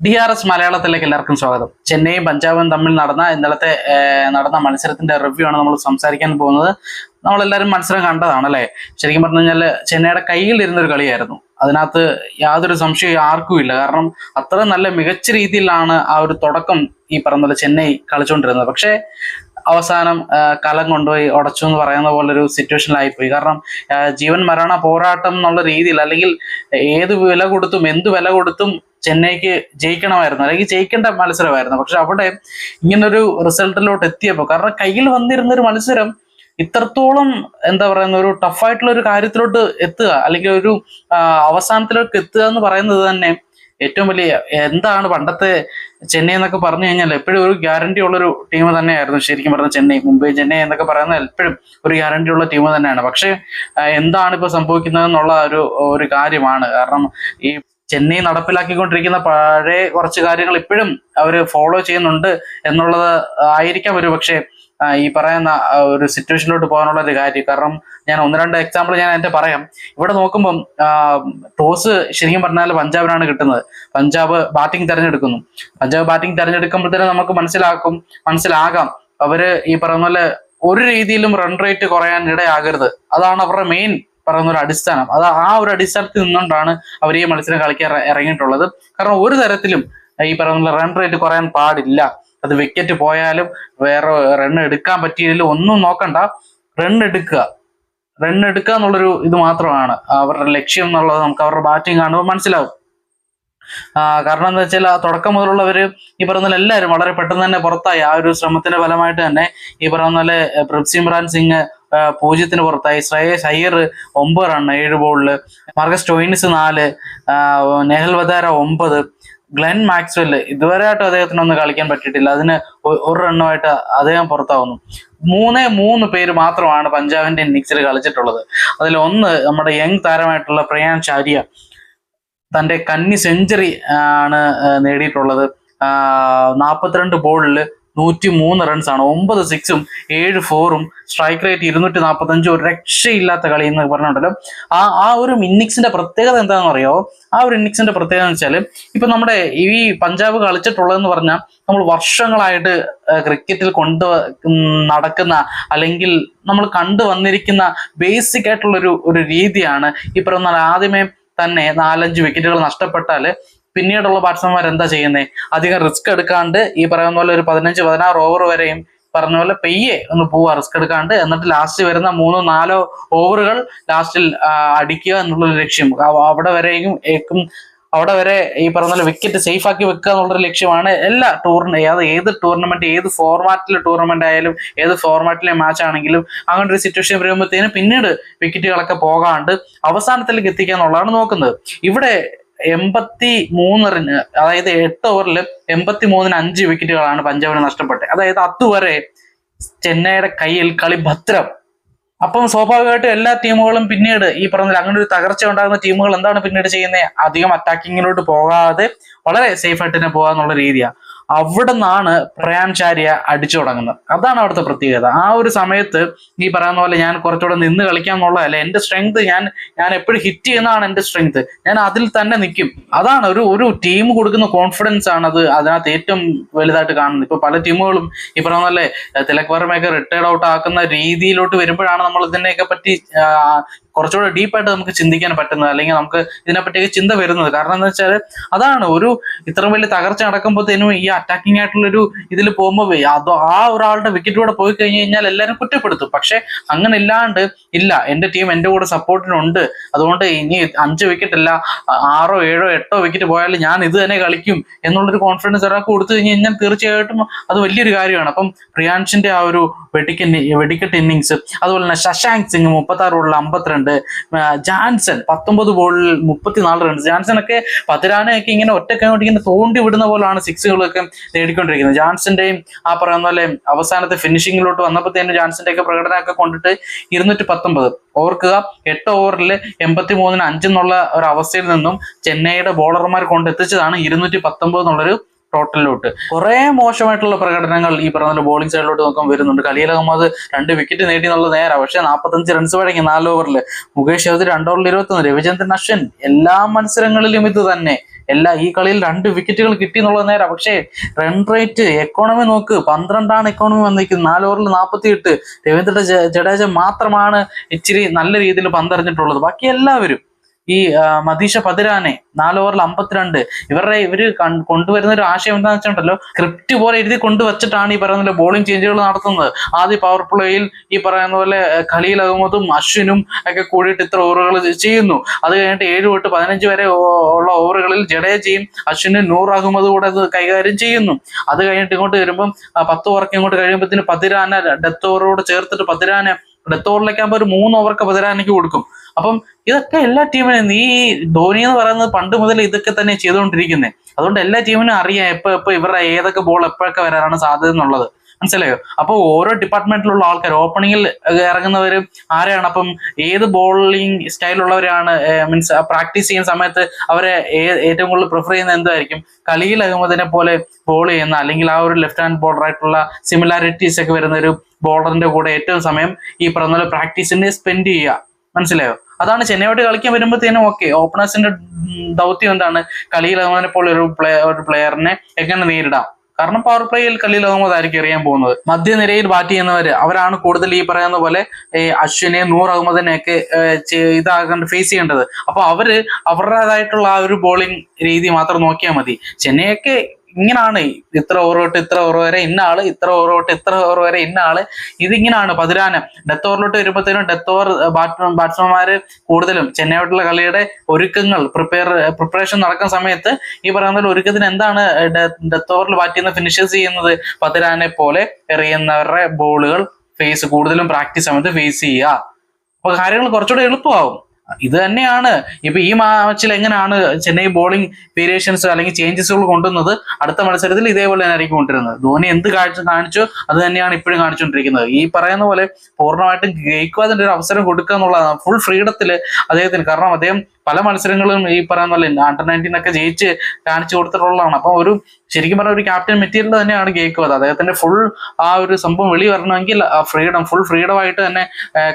D R S മലയാളത്തിലേക്ക് എല്ലാവർക്കും സ്വാഗതം. ചെന്നൈയും പഞ്ചാബും തമ്മിൽ നടന്ന ഇന്നലത്തെ നടന്ന മത്സരത്തിന്റെ റിവ്യൂ ആണ് നമ്മൾ സംസാരിക്കാൻ പോകുന്നത്. നമ്മളെല്ലാവരും മത്സരം കണ്ടതാണ് അല്ലേ? ശരിക്കും പറഞ്ഞു കഴിഞ്ഞാൽ ചെന്നൈയുടെ കയ്യിൽ ഇരുന്നൊരു കളിയായിരുന്നു. അതിനകത്ത് യാതൊരു സംശയവും ആർക്കും ഇല്ല. കാരണം അത്ര നല്ല മികച്ച രീതിയിലാണ് ആ ഒരു തുടക്കം ഈ പറഞ്ഞ ചെന്നൈ കളിച്ചുകൊണ്ടിരുന്നത് പക്ഷേ അവസാനം കലം കൊണ്ടുപോയി ഉടച്ചു എന്ന് പറയുന്ന പോലെ ഒരു സിറ്റുവേഷനിലായിപ്പോയി കാരണം ജീവൻ മരണ പോരാട്ടം എന്നുള്ള രീതിയിൽ അല്ലെങ്കിൽ ഏത് വില കൊടുത്തും എന്ത് വില കൊടുത്തും ചെന്നൈക്ക് ജയിക്കണമായിരുന്നു. അല്ലെങ്കിൽ ജയിക്കേണ്ട മത്സരമായിരുന്നു. പക്ഷെ അവിടെ ഇങ്ങനൊരു റിസൾട്ടിലോട്ട് എത്തിയപ്പോൾ കാരണം കയ്യിൽ വന്നിരുന്ന ഒരു മത്സരം ഇത്രത്തോളം എന്താ പറയുന്ന ഒരു ടഫായിട്ടുള്ള ഒരു കാര്യത്തിലോട്ട് എത്തുക അല്ലെങ്കിൽ ഒരു അവസാനത്തിലേക്ക് എത്തുക എന്ന് പറയുന്നത് തന്നെ ഏറ്റവും വലിയ എന്താണ് പണ്ടത്തെ ചെന്നൈ എന്നൊക്കെ പറഞ്ഞു കഴിഞ്ഞാൽ എപ്പോഴും ഒരു ഗ്യാരണ്ടി ഉള്ളൊരു ടീം തന്നെയായിരുന്നു. ശരിക്കും പറഞ്ഞ ചെന്നൈ. മുംബൈ ചെന്നൈ എന്നൊക്കെ പറയുന്നത് എപ്പോഴും ഒരു ഗ്യാരണ്ടി ഉള്ള ടീം തന്നെയാണ്. പക്ഷെ എന്താണ് ഇപ്പൊ സംഭവിക്കുന്നത് എന്നുള്ള ഒരു ഒരു കാര്യമാണ്. കാരണം ഈ ചെന്നൈ നടപ്പിലാക്കിക്കൊണ്ടിരിക്കുന്ന പഴയ കുറച്ച് കാര്യങ്ങൾ ഇപ്പോഴും അവർ ഫോളോ ചെയ്യുന്നുണ്ട് എന്നുള്ളത് ആയിരിക്കാം ഒരു പക്ഷേ ഈ പറയുന്ന ഒരു സിറ്റുവേഷനിലോട്ട് പോകാനുള്ള ഒരു കാര്യം. കാരണം ഞാൻ ഒന്ന് രണ്ട് എക്സാമ്പിൾ ഞാൻ എന്റെ പറയാം. ഇവിടെ നോക്കുമ്പം ടോസ് ശരിക്കും പറഞ്ഞാൽ പഞ്ചാബിനാണ് കിട്ടുന്നത്. പഞ്ചാബ് ബാറ്റിംഗ് തിരഞ്ഞെടുക്കുന്നു. പഞ്ചാബ് ബാറ്റിംഗ് തിരഞ്ഞെടുക്കുമ്പോഴത്തേനും നമുക്ക് മനസ്സിലാക്കും മനസ്സിലാകാം. അവർ ഈ പറയുന്ന പോലെ ഒരു രീതിയിലും റൺ റേറ്റ് കുറയാൻ ഇടയാകരുത്. അതാണ് അവരുടെ മെയിൻ പറയുന്ന ഒരു അടിസ്ഥാനം. അത് ആ ഒരു അടിസ്ഥാനത്തിൽ നിന്നുകൊണ്ടാണ് അവർ ഈ മത്സരം കളിക്കാൻ ഇറ- ഇറങ്ങിയിട്ടുള്ളത്. കാരണം ഒരു തരത്തിലും ഈ പറയുന്ന റൺ റേറ്റ് കുറയാൻ പാടില്ല. അത് വിക്കറ്റ് പോയാലും വേറെ റൺ എടുക്കാൻ പറ്റിയില്ല ഒന്നും നോക്കണ്ട. റൺ എടുക്കുക. റൺ എടുക്കുക എന്നുള്ളൊരു ഇത് മാത്രമാണ്. അവരുടെ ലക്ഷ്യം എന്നുള്ളത് നമുക്ക് അവരുടെ ബാറ്റിംഗ് കാണുമ്പോൾ മനസ്സിലാവും. കാരണം എന്താ വെച്ചാൽ ആ തുടക്കം മുതലുള്ളവർ ഈ പറയുന്ന എല്ലാവരും വളരെ പെട്ടെന്ന് തന്നെ പുറത്തായി. ആ ഒരു ശ്രമത്തിന്റെ ഫലമായിട്ട് തന്നെ ഈ പറയുന്ന പോലെ പൃഥ്വിമ്രാൻ സിംഗ് പൂജ്യത്തിന് പുറത്തായി. ശ്രേയസ് അയ്യർ ഒമ്പത് റൺ ഏഴ് ബോളിൽ മാർഗസ് ടോയിൻസ് നാല് നെഹൽ വധാര ഒമ്പത്. ഗ്ലെൻ മാക്സ്വെൽ ഇതുവരെയായിട്ടും അദ്ദേഹത്തിനൊന്നും കളിക്കാൻ പറ്റിയിട്ടില്ല. അതിന് ഒരു റണ്ണുമായിട്ട് അദ്ദേഹം പുറത്താവുന്നു. മൂന്നേ മൂന്ന് പേര് മാത്രമാണ് പഞ്ചാബിന്റെ ഇന്നിങ്സിൽ കളിച്ചിട്ടുള്ളത്. അതിൽ ഒന്ന് നമ്മുടെ യങ് താരമായിട്ടുള്ള പ്രയാൻ ചാരിയ തന്റെ കന്നി സെഞ്ചുറി ആണ് നേടിയിട്ടുള്ളത്. നാൽപ്പത്തിരണ്ട് ബോളിൽ നൂറ്റി മൂന്ന് റൺസാണ് ഒമ്പത് സിക്സും ഏഴ് ഫോറും സ്ട്രൈക്ക് റേറ്റ് ഇരുന്നൂറ്റി നാൽപ്പത്തി അഞ്ച് ഒരു രക്ഷയില്ലാത്ത കളി എന്ന് പറഞ്ഞിട്ടുണ്ടല്ലോ ആ ആ ഒരു ഇന്നിങ്സിന്റെ പ്രത്യേകത എന്താണെന്ന് അറിയോ? ആ ഒരു ഇന്നിങ്സിന്റെ പ്രത്യേകത എന്ന് വെച്ചാൽ ഇപ്പൊ നമ്മുടെ ഈ പഞ്ചാബ് കളിച്ചിട്ടുള്ളതെന്ന് പറഞ്ഞാൽ നമ്മൾ വർഷങ്ങളായിട്ട് ക്രിക്കറ്റിൽ കൊണ്ട് നടക്കുന്ന അല്ലെങ്കിൽ നമ്മൾ കണ്ടു വന്നിരിക്കുന്ന ബേസിക് ആയിട്ടുള്ള ഒരു രീതിയാണ്. പോലെ ആദ്യമേ തന്നെ നാലഞ്ച് വിക്കറ്റുകൾ നഷ്ടപ്പെട്ടാൽ പിന്നീടുള്ള ബാറ്റ്സ്മാൻമാർ എന്താ ചെയ്യുന്നത് അധികം റിസ്ക് എടുക്കാണ്ട് ഈ പറയുന്ന പോലെ ഒരു പതിനഞ്ച് പതിനാറ് ഓവർ വരെയും പറഞ്ഞ പോലെ പെയ്യെ ഒന്ന് പോവാ റിസ്ക് എടുക്കാണ്ട്. എന്നിട്ട് ലാസ്റ്റ് വരുന്ന മൂന്നോ നാലോ ഓവറുകൾ ലാസ്റ്റിൽ അടിക്കുക എന്നുള്ള ലക്ഷ്യം. അവിടെ വരെയും ഏക്കും അവിടെ വരെ ഈ പറഞ്ഞ പോലെ വിക്കറ്റ് സേഫ് ആക്കി വെക്കുക എന്നുള്ളൊരു ലക്ഷ്യമാണ് എല്ലാ ടൂറിന് അത് ഏത് ടൂർണമെന്റ് ഏത് ഫോർമാറ്റിലെ ടൂർണമെന്റ് ആയാലും ഏത് ഫോർമാറ്റിലെ മാച്ച് ആണെങ്കിലും അങ്ങനെ ഒരു സിറ്റുവേഷൻ വരുമ്പോഴത്തേനും പിന്നീട് വിക്കറ്റുകളൊക്കെ പോകാണ്ട് അവസാനത്തിലേക്ക് എത്തിക്കുക എന്നുള്ളതാണ് നോക്കുന്നത്. ഇവിടെ എൺപത്തി മൂന്നറിന് അതായത് എട്ട് ഓവറിൽ എൺപത്തി മൂന്നിന് അഞ്ച് വിക്കറ്റുകളാണ് പഞ്ചാബിന് നഷ്ടപ്പെട്ടത് അതായത് അതുവരെ ചെന്നൈയുടെ കയ്യിൽ കളി ഭദ്രം. അപ്പം സ്വാഭാവികമായിട്ടും എല്ലാ ടീമുകളും പിന്നീട് ഈ പറഞ്ഞ അങ്ങനെ ഒരു തകർച്ച ഉണ്ടാകുന്ന ടീമുകൾ എന്താണ് പിന്നീട് ചെയ്യുന്നത് അധികം അറ്റാക്കിങ്ങിലോട്ട് പോകാതെ വളരെ സേഫ് ആയിട്ട് തന്നെ പോകാന്നുള്ള രീതിയാണ് അവിടെ നിന്നാണ് പ്രയാൻചാര്യ അടിച്ചു തുടങ്ങുന്നത്. അതാണ് അവിടുത്തെ പ്രത്യേകത. ആ ഒരു സമയത്ത് ഈ പറയുന്ന പോലെ ഞാൻ കുറച്ചുകൂടെ നിന്ന് കളിക്കാൻ എന്നുള്ളതല്ല എന്റെ സ്ട്രെങ്ത് ഞാൻ ഞാൻ എപ്പോഴും ഹിറ്റ് ചെയ്യുന്നതാണ് എന്റെ സ്ട്രെങ്ത് ഞാൻ അതിൽ തന്നെ നിൽക്കും. അതാണ് ഒരു ഒരു ടീം കൊടുക്കുന്ന കോൺഫിഡൻസ് ആണ് അത് അതിനകത്ത് ഏറ്റവും വലുതായിട്ട് കാണുന്നത്. ഇപ്പൊ പല ടീമുകളും ഈ പറയുന്ന പോലെ തിലക് വർമ്മയൊക്കെ റിട്ടയർഡ് ഔട്ട് ആക്കുന്ന രീതിയിലോട്ട് വരുമ്പോഴാണ് നമ്മൾ ഇതിനെയൊക്കെ പറ്റി കുറച്ചുകൂടെ ഡീപ്പായിട്ട് നമുക്ക് ചിന്തിക്കാൻ പറ്റുന്നത് അല്ലെങ്കിൽ നമുക്ക് ഇതിനെപ്പറ്റിയൊക്കെ ചിന്ത വരുന്നത്. കാരണം എന്താ വെച്ചാൽ അതാണ് ഒരു ഇത്ര വലിയ തകർച്ച നടക്കുമ്പോഴത്തേനും ഈ അറ്റാക്കിംഗ് ആയിട്ടുള്ളൊരു ഇതിൽ പോകുമ്പോൾ അതോ ആ ഒരാളുടെ വിക്കറ്റിലൂടെ പോയി കഴിഞ്ഞു കഴിഞ്ഞാൽ എല്ലാവരും കുറ്റപ്പെടുത്തും. പക്ഷെ അങ്ങനെ ഇല്ലാണ്ട് ഇല്ല. എന്റെ ടീം എന്റെ കൂടെ സപ്പോർട്ടിനുണ്ട് അതുകൊണ്ട് ഇനി അഞ്ച് വിക്കറ്റ് അല്ല ആറോ ഏഴോ എട്ടോ വിക്കറ്റ് പോയാലും ഞാൻ ഇത് തന്നെ കളിക്കും എന്നുള്ളൊരു കോൺഫിഡൻസ് ഒരാൾക്ക് കൊടുത്തു കഴിഞ്ഞ് കഴിഞ്ഞാൽ തീർച്ചയായിട്ടും അത് വലിയൊരു കാര്യമാണ്. അപ്പം പ്രിയാൻഷിന്റെ ആ ഒരു വെടിക്കെ വെടിക്കെട്ട് ഇന്നിങ്സ് അതുപോലെ തന്നെ ശശാങ്ക് സിംഗ് മുപ്പത്തി ബോളിൽ അമ്പത്തിരണ്ട് ആ, ജാൻസൺ പത്തൊമ്പത് ബോളിൽ മുപ്പത്തിനാല് റൺസ് ജാൻസൺ ഒക്കെ പതിരാനൊക്കെ ഇങ്ങനെ ഒറ്റയ്ക്ക് അങ്ങോട്ട് ഇങ്ങനെ തോണ്ടി വിടുന്ന പോലാണ് സിക്സുകളൊക്കെ നേടിക്കൊണ്ടിരിക്കുന്നത്. ജാൻസന്റെയും ആ പറയുന്ന പോലെ അവസാനത്തെ ഫിനിഷിങ്ങിലോട്ട് വന്നപ്പോഴത്തേനും ജാൻസന്റെ ഒക്കെ പ്രകടനമൊക്കെ കൊണ്ടിട്ട് ഇരുന്നൂറ്റി പത്തൊമ്പത് ഓർക്കുക എട്ട് ഓവറിൽ എൺപത്തി മൂന്നിന് അഞ്ചെന്നുള്ള ഒരു അവസ്ഥയിൽ നിന്നും ചെന്നൈയുടെ ബോളർമാർ കൊണ്ടെത്തിച്ചതാണ് ഇരുന്നൂറ്റി പത്തൊമ്പത് എന്നുള്ളൊരു ടോട്ടലിലോട്ട്. കുറെ മോശമായിട്ടുള്ള പ്രകടനങ്ങൾ ഈ പറഞ്ഞ ബോളിംഗ് സൈഡിലോട്ട് നോക്കാൻ വരുന്നുണ്ട്. ഖലീൽ അഹമ്മദ് രണ്ട് വിക്കറ്റ് നേടി എന്നുള്ള നേരെ. പക്ഷേ നാൽപ്പത്തഞ്ച് റൺസ് വഴങ്ങി നാല് ഓവറിൽ മുകേഷ് ചൗധരി രണ്ട് ഓവറിൽ ഇരുപത്തൊന്ന് രവിചന്ദ്രൻ അശ്വിൻ. എല്ലാ മത്സരങ്ങളിലും ഇത് തന്നെ. എല്ലാ ഈ കളിയിൽ രണ്ട് വിക്കറ്റുകൾ കിട്ടി എന്നുള്ള നേരം. പക്ഷേ റൺ റേറ്റ് എക്കോണമി നോക്ക്. പന്ത്രണ്ടാണ് എക്കോണമി വന്നിരിക്കുന്നത്. നാല് ഓവറിൽ നാൽപ്പത്തി എട്ട് രവീന്ദ്ര ജഡേജ മാത്രമാണ് ഇച്ചിരി നല്ല രീതിയിൽ പന്തറിഞ്ഞിട്ടുള്ളത്. ബാക്കി എല്ലാവരും ഈ മദീഷ പതിരാനെ നാല് ഓവറിൽ അമ്പത്തിരണ്ട് ഇവരുടെ ഇവർ കൊണ്ടുവരുന്ന ഒരു ആശയം എന്താണെന്ന് വെച്ചിട്ടുണ്ടല്ലോ സ്ക്രിപ്റ്റ് പോലെ എഴുതി കൊണ്ടുവച്ചിട്ടാണ് ഈ പറയുന്ന ബോളിംഗ് ചേഞ്ചുകൾ നടത്തുന്നത്. ആദ്യ പവർ പ്ലേയിൽ ഈ പറയുന്ന പോലെ ഖലീൽ അഹമ്മദും അശ്വിനും ഒക്കെ കൂടിയിട്ട് ഇത്ര ഓവറുകൾ ചെയ്യുന്നു. അത് കഴിഞ്ഞിട്ട് ഏഴ് തൊട്ട് പതിനഞ്ച് വരെ ഉള്ള ഓവറുകളിൽ ജഡേജയും അശ്വിനും നൂർ അഹമ്മദ് കൂടെ കൈകാര്യം ചെയ്യുന്നു. അത് കഴിഞ്ഞിട്ട് ഇങ്ങോട്ട് വരുമ്പം പത്ത് ഓവർക്ക് ഇങ്ങോട്ട് കഴിയുമ്പോഴത്തേന് പതിരാന ഡെത്ത് ഓവറോട് ചേർത്തിട്ട് പതിരാന ഡെത്ത് ഓവറിലേക്കാകുമ്പോൾ ഒരു മൂന്ന് ഓവർക്ക് പതിരാനയ്ക്ക് കൊടുക്കും. അപ്പം ഇതൊക്കെ എല്ലാ ടീമിനും ഈ ധോനി എന്ന് പറയുന്നത് പണ്ട് മുതൽ ഇതൊക്കെ തന്നെ ചെയ്തുകൊണ്ടിരിക്കുന്നത് അതുകൊണ്ട് എല്ലാ ടീമിനും അറിയാം എപ്പോ എപ്പോ ഇവരുടെ ഏതൊക്കെ ബോൾ എപ്പോഴൊക്കെ വരാനാണ് സാധ്യത എന്നുള്ളത്. മനസ്സിലായോ? അപ്പോൾ ഓരോ ഡിപ്പാർട്ട്മെന്റിലുള്ള ആൾക്കാർ ഓപ്പണിങ്ങിൽ ഇറങ്ങുന്നവർ ആരാണ്? അപ്പം ഏത് ബോളിംഗ് സ്റ്റൈലുള്ളവരാണ് മീൻസ് പ്രാക്ടീസ് ചെയ്യുന്ന സമയത്ത് അവരെ ഏറ്റവും കൂടുതൽ പ്രിഫർ ചെയ്യുന്ന എന്തായിരിക്കും കളിയിൽ അഹമ്മദിനെ പോലെ ബോൾ ചെയ്യുന്ന അല്ലെങ്കിൽ ആ ഒരു ലെഫ്റ്റ് ഹാൻഡ് ബോളർ ആയിട്ടുള്ള സിമിലാരിറ്റീസ് ഒക്കെ വരുന്ന ഒരു ബോളറിന്റെ കൂടെ ഏറ്റവും സമയം ഈ പറഞ്ഞ പ്രാക്ടീസിന് സ്പെൻഡ് ചെയ്യുക. മനസ്സിലായോ? അതാണ് ചെന്നൈയോട്ട് കളിക്കാൻ വരുമ്പോഴത്തേനും ഓക്കെ ഓപ്പണേഴ്സിന്റെ ദൗത്യം എന്താണ്? കളിയിൽ അതുപോലെ പോലെ ഒരു പ്ലേ ഒരു പ്ലെയറിനെ എങ്ങനെ നേരിടാം? കാരണം പവർ പ്ലേയിൽ കളിയിൽ അഹമ്മദ് ആയിരിക്കും എറിയാൻ പോകുന്നത്. മധ്യനിരയിൽ ബാറ്റ് ചെയ്യുന്നവർ അവരാണ് കൂടുതൽ ഈ പറയുന്ന പോലെ ഈ അശ്വിനെ നൂർ അഹമ്മദിനെ ഒക്കെ ഇതാകേണ്ട ഫേസ് ചെയ്യേണ്ടത്. അപ്പൊ അവർ അവരുടേതായിട്ടുള്ള ആ ഒരു ബോളിംഗ് രീതി മാത്രം നോക്കിയാൽ മതി. ചെന്നൈയൊക്കെ ഇങ്ങനാണ് ഇത്ര ഓവർ തൊട്ട് ഇത്ര ഓവർ വരെ ഇന്ന ആൾ ഇത്ര ഓവർ തൊട്ട് ഇത്ര ഓവർ വരെ ഇന്ന ആൾ. ഇതിങ്ങനാണ് പതിരാനം ഡെത്ത് ഓവറിലോട്ട് വരുമ്പോഴത്തേനും ഡെത്ത് ഓവർ ബാറ്റ് ബാറ്റ്സ്മാൻമാര് കൂടുതലും ചെന്നൈയോട്ടുള്ള കളിയുടെ ഒരുക്കങ്ങൾ പ്രിപ്പയർ പ്രിപ്പറേഷൻ നടക്കുന്ന സമയത്ത് ഈ പറയുന്ന ഒരുക്കത്തിന് എന്താണ് ഡെത്ത് ഓവറിൽ ബാറ്റ് ചെയ്യുന്ന ഫിനിഷേഴ്സ് ചെയ്യുന്നത്? പതിരാനെ പോലെ എറിയുന്നവരുടെ ബോളുകൾ ഫേസ് കൂടുതലും പ്രാക്ടീസ് സമയത്ത് ഫേസ് ചെയ്യുക. അപ്പൊ കാര്യങ്ങൾ കുറച്ചുകൂടെ എളുപ്പമാവും. ഇത് തന്നെയാണ്. ഇപ്പൊ ഈ മാച്ചിൽ എങ്ങനെയാണ് ചെന്നൈ ബോളിംഗ് വേരിയേഷൻസ് അല്ലെങ്കിൽ ചേഞ്ചസുകൾ കൊണ്ടുവന്നത്? അടുത്ത മത്സരത്തിൽ ഇതേപോലെ തന്നെ ആയിരിക്കും കൊണ്ടിരുന്നത് ധോണി എന്ത് കാഴ്ച കാണിച്ചോ? അത് തന്നെയാണ് ഇപ്പോഴും കാണിച്ചുകൊണ്ടിരിക്കുന്നത്. ഈ പറയുന്ന പോലെ പൂർണമായിട്ടും ജയിക്കുവാതിന്റെ ഒരു അവസരം കൊടുക്കുക എന്നുള്ളതാണ് ഫുൾ ഫ്രീഡത്തിൽ അദ്ദേഹത്തിന്. കാരണം അദ്ദേഹം പല മത്സരങ്ങളും ഈ പറയുന്ന പോലെ അണ്ടർ നയന്റീൻ ഒക്കെ ജയിച്ച് കാണിച്ചു കൊടുത്തിട്ടുള്ളതാണ്. അപ്പൊ ഒരു ശരിക്കും പറഞ്ഞ ഒരു ക്യാപ്റ്റൻ മെറ്റീരിയൽ തന്നെയാണ് കേൾക്കുന്നത് അദ്ദേഹത്തിന്റെ ഫുൾ ആ ഒരു സംഭവം വെളി വരണമെങ്കിൽ ഫ്രീഡം ഫുൾ ഫ്രീഡം ആയിട്ട് തന്നെ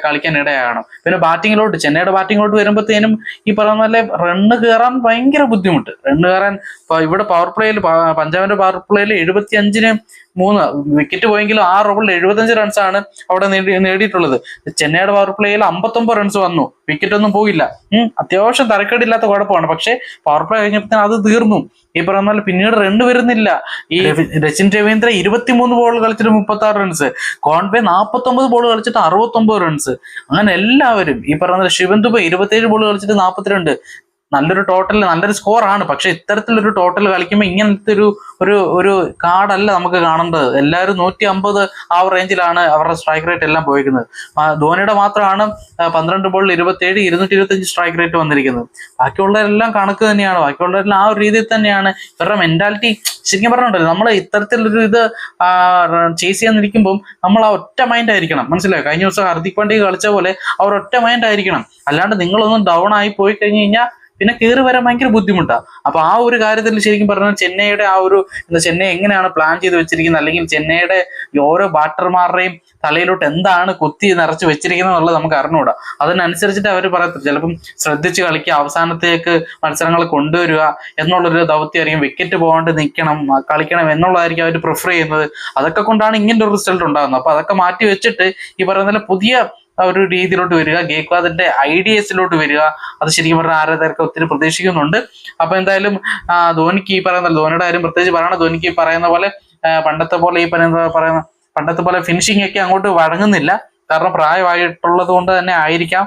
കളിക്കാൻ ഇടയാകണം. പിന്നെ ബാറ്റിങ്ങിലോട്ട് ചെന്നൈയുടെ ബാറ്റിങ്ങിലോട്ട് വരുമ്പോഴത്തേനും ഈ പറയുന്ന പോലെ റണ്ണ് കയറാൻ ഭയങ്കര ബുദ്ധിമുട്ട്. റണ്ണ് കയറാൻ ഇവിടെ പവർ പ്ലേയിൽ പഞ്ചാബിന്റെ പവർ പ്ലേയിൽ എഴുപത്തി അഞ്ചിന് മൂന്ന് വിക്കറ്റ് പോയെങ്കിലും ആറ് ഓവറിൽ എഴുപത്തഞ്ച് റൺസാണ് അവിടെ നേടി നേടിയിട്ടുള്ളത്. ചെന്നൈയുടെ പവർ പ്ലേയിൽ അമ്പത്തൊമ്പത് റൺസ് വന്നു. വിക്കറ്റ് ഒന്നും പോയില്ല. ഉം, അത്യാവശ്യം തരക്കേടില്ലാത്ത കുഴപ്പമാണ്. പക്ഷേ പവർ പ്ലേ കഴിഞ്ഞപ്പോൾ അത് തീർന്നു. ഈ പറഞ്ഞാൽ പോലെ പിന്നീട് റൺ വരുന്നില്ല. ഈ രച്ചിൻ രവീന്ദ്ര ഇരുപത്തിമൂന്ന് ബോൾ കളിച്ചിട്ട് മുപ്പത്തി ആറ് റൺസ് കോൺവേ നാൽപ്പത്തൊമ്പത് ബോൾ കളിച്ചിട്ട് അറുപത്തൊമ്പത് റൺസ് അങ്ങനെ എല്ലാവരും ഈ പറഞ്ഞ ശിവൻ ദുബൈ ഇരുപത്തിയേഴ് ബോൾ കളിച്ചിട്ട് നാൽപ്പത്തിരണ്ട് നല്ലൊരു ടോട്ടൽ നല്ലൊരു സ്കോറാണ് പക്ഷെ ഇത്തരത്തിലൊരു ടോട്ടൽ കളിക്കുമ്പോൾ ഇങ്ങനത്തെ ഒരു ഒരു ഒരു കാർഡല്ല നമുക്ക് കാണേണ്ടത് എല്ലാവരും നൂറ്റി അമ്പത് ആ റേഞ്ചിലാണ് അവരുടെ സ്ട്രൈക്ക് റേറ്റ് എല്ലാം പോയിരിക്കുന്നത്. ധോണിയുടെ മാത്രമാണ് പന്ത്രണ്ട് ബോളിൽ ഇരുപത്തിയേഴ് ഇരുന്നൂറ്റി സ്ട്രൈക്ക് റേറ്റ് വന്നിരിക്കുന്നത്. ബാക്കിയുള്ളവരെല്ലാം കണക്ക് തന്നെയാണ്. ബാക്കിയുള്ളവരെല്ലാം ആ ഒരു രീതിയിൽ തന്നെയാണ്. ഇവരുടെ മെന്റാലിറ്റി ശരിക്കും പറഞ്ഞിട്ടുണ്ടല്ലോ നമ്മൾ ഇത്തരത്തിലൊരു ഇത് ചേസ് ചെയ്യാൻ നിൽക്കുമ്പോൾ നമ്മൾ ആ ഒറ്റ മൈൻഡ് ആയിരിക്കണം. മനസ്സിലായോ? കഴിഞ്ഞ ദിവസം ഹർദിക് പാണ്ഡ്യ കളിച്ച പോലെ അവർ ഒറ്റ മൈൻഡ് ആയിരിക്കണം. അല്ലാണ്ട് നിങ്ങളൊന്നും ഡൗൺ ആയി പോയി കഴിഞ്ഞു കഴിഞ്ഞാൽ പിന്നെ കയറി വരാൻ ഭയങ്കര ബുദ്ധിമുട്ടാണ് അപ്പൊ ആ ഒരു കാര്യത്തിൽ ശരിക്കും പറഞ്ഞാൽ ചെന്നൈയുടെ ആ ഒരു ചെന്നൈ എങ്ങനെയാണ് പ്ലാൻ ചെയ്ത് വെച്ചിരിക്കുന്നത്? അല്ലെങ്കിൽ ചെന്നൈയുടെ ഓരോ ബാറ്റർമാരുടെയും തലയിലോട്ട് എന്താണ് കുത്തി നിറച്ച് വെച്ചിരിക്കുന്നത് എന്നുള്ളത് നമുക്ക് അറിഞ്ഞുകൂടാ. അതിനനുസരിച്ചിട്ട് അവർ പറയത്തില്ല. ചിലപ്പം ശ്രദ്ധിച്ച് കളിക്കുക അവസാനത്തേക്ക് മത്സരങ്ങൾ കൊണ്ടുവരിക എന്നുള്ളൊരു ദൗത്യമായിരിക്കും വിക്കറ്റ് പോകാണ്ട് നിൽക്കണം കളിക്കണം എന്നുള്ളതായിരിക്കും അവർ പ്രിഫർ ചെയ്യുന്നത്. അതൊക്കെ കൊണ്ടാണ് ഇങ്ങനെ ഒരു റിസൾട്ട് ഉണ്ടാകുന്നത്. അപ്പൊ അതൊക്കെ മാറ്റി വെച്ചിട്ട് ഈ പറയുന്ന പുതിയ ആ ഒരു രീതിയിലോട്ട് വരിക ഗേക്വാദിന്റെ ഐഡിയസിലോട്ട് വരിക അത് ശരിക്കും പറഞ്ഞാൽ ആരാധകർക്ക് ഒത്തിരി പ്രതീക്ഷിക്കുന്നുണ്ട്. അപ്പൊ എന്തായാലും ധോനിക്ക് ഈ പറയുന്ന ധോനിയുടെ കാര്യം പ്രത്യേകിച്ച് പറയണം ധോനിക്ക് പറയുന്ന പോലെ പണ്ടത്തെ പോലെ ഈ പറയുന്ന പറയുന്ന പണ്ടത്തെ പോലെ ഫിനിഷിംഗ് ഒക്കെ അങ്ങോട്ട് വഴങ്ങുന്നില്ല. കാരണം പ്രായമായിട്ടുള്ളത് കൊണ്ട് തന്നെ ആയിരിക്കാം.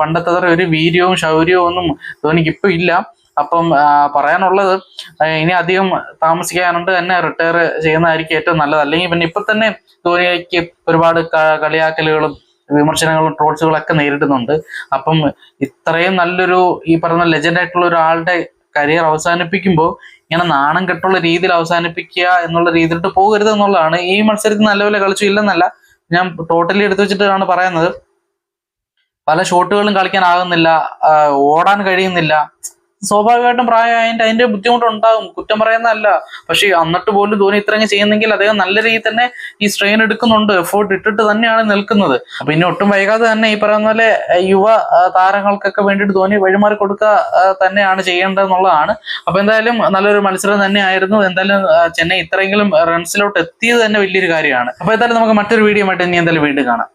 പണ്ടത്തെ ഒരു വീര്യവും ശൗര്യവും ഒന്നും ധോനിക്ക് ഇപ്പൊ ഇല്ല. അപ്പം പറയാനുള്ളത് ഇനി അധികം താമസിക്കാനുണ്ട് തന്നെ റിട്ടയർ ചെയ്യുന്നതായിരിക്കും ഏറ്റവും നല്ലത്. അല്ലെങ്കിൽ പിന്നെ ഇപ്പൊ തന്നെ ധോനിക്ക് ഒരുപാട് കളിയാക്കലുകളും വിമർശനങ്ങളും ട്രോൾസുകളൊക്കെ നേരിടുന്നുണ്ട്. അപ്പം ഇത്രയും നല്ലൊരു ഈ പറഞ്ഞ ലെജൻഡ് ആയിട്ടുള്ള ഒരാളുടെ കരിയർ അവസാനിപ്പിക്കുമ്പോൾ ഇങ്ങനെ നാണം കെട്ടുള്ള രീതിയിൽ അവസാനിപ്പിക്കുക എന്നുള്ള രീതിയിലോട്ട് പോകരുത് എന്നുള്ളതാണ്. ഈ മത്സരത്തിൽ നല്ലപോലെ കളിച്ചു. ഇല്ലെന്നല്ല ഞാൻ ടോട്ടലി എടുത്തു വെച്ചിട്ടാണ് പറയുന്നത്. പല ഷോട്ടുകളും കളിക്കാനാകുന്നില്ല ഓടാൻ കഴിയുന്നില്ല. സ്വാഭാവികമായിട്ടും പ്രായമായതിന്റെ അതിന്റെ ബുദ്ധിമുട്ടുണ്ടാകും. കുറ്റം പറയുന്നതല്ല. പക്ഷേ എന്നിട്ട് പോലും ധോനി ഇത്രയും ചെയ്യുന്നെങ്കിൽ അദ്ദേഹം നല്ല രീതിയിൽ തന്നെ ഈ സ്ട്രെയിൻ എടുക്കുന്നുണ്ട്. എഫോർട്ട് ഇട്ടിട്ട് തന്നെയാണ് നിൽക്കുന്നത്. അപ്പൊ ഇനി ഒട്ടും വൈകാതെ തന്നെ ഈ പറയുന്ന പോലെ യുവ താരങ്ങൾക്കൊക്കെ വേണ്ടിയിട്ട് ധോനി വഴിമാറി കൊടുക്കുക തന്നെയാണ് ചെയ്യേണ്ടതെന്നുള്ളതാണ്. അപ്പൊ എന്തായാലും നല്ലൊരു മത്സരം തന്നെയായിരുന്നു. എന്തായാലും ചെന്നൈ ഇത്രയെങ്കിലും റൺസിലോട്ട് എത്തിയത് തന്നെ വലിയൊരു കാര്യമാണ്. അപ്പൊ എന്തായാലും നമുക്ക് മറ്റൊരു വീഡിയോ ആയിട്ട് ഇനി എന്തായാലും വീണ്ടും കാണാം.